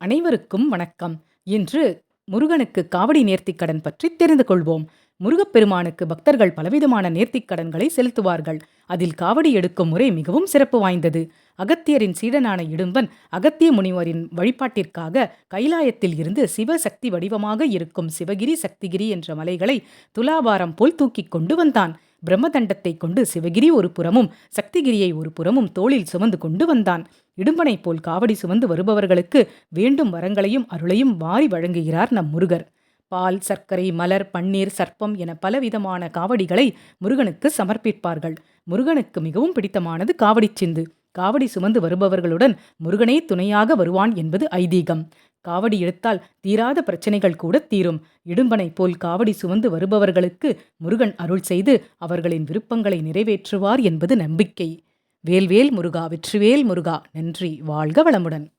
அனைவருக்கும் வணக்கம். இன்று முருகனுக்கு காவடி நேர்த்திக் கடன் பற்றி தெரிந்து கொள்வோம். முருகப்பெருமானுக்கு பக்தர்கள் பலவிதமான நேர்த்திக் கடன்களை செலுத்துவார்கள். அதில் காவடி எடுக்கும் முறை மிகவும் சிறப்பு வாய்ந்தது. அகத்தியரின் சீடனான இடும்பன் அகத்திய முனிவரின் வழிபாட்டிற்காக கைலாயத்தில் இருந்து சிவசக்தி வடிவமாக இருக்கும் சிவகிரி சக்திகிரி என்ற மலைகளை துலாபாரம் போல் தூக்கிக் கொண்டு வந்தான். பிரம்மதண்டத்தை கொண்டு சிவகிரி ஒரு புறமும் சக்திகிரியை ஒரு புறமும் தோளில் சுமந்து கொண்டு வந்தான். இடும்பனைப் போல் காவடி சுமந்து வருபவர்களுக்கு வேண்டும் வரங்களையும் அருளையும் வாரி வழங்குகிறார் நம் முருகர். பால் சர்க்கரை மலர் பன்னீர் சர்ப்பம் என பலவிதமான காவடிகளை முருகனுக்கு சமர்ப்பிப்பார்கள். முருகனுக்கு மிகவும் பிடித்தமானது காவடி சிந்து. காவடி சுமந்து வருபவர்களுடன் முருகனே துணையாக வருவான் என்பது ஐதீகம். காவடி எடுத்தால் தீராத பிரச்சனைகள் கூட தீரும். இடும்பனை போல் காவடி சுமந்து வருபவர்களுக்கு முருகன் அருள் செய்து அவர்களின் விருப்பங்களை நிறைவேற்றுவார் என்பது நம்பிக்கை. வேல்வேல் முருகா வெற்றிவேல் முருகா. நன்றி. வாழ்க வளமுடன்.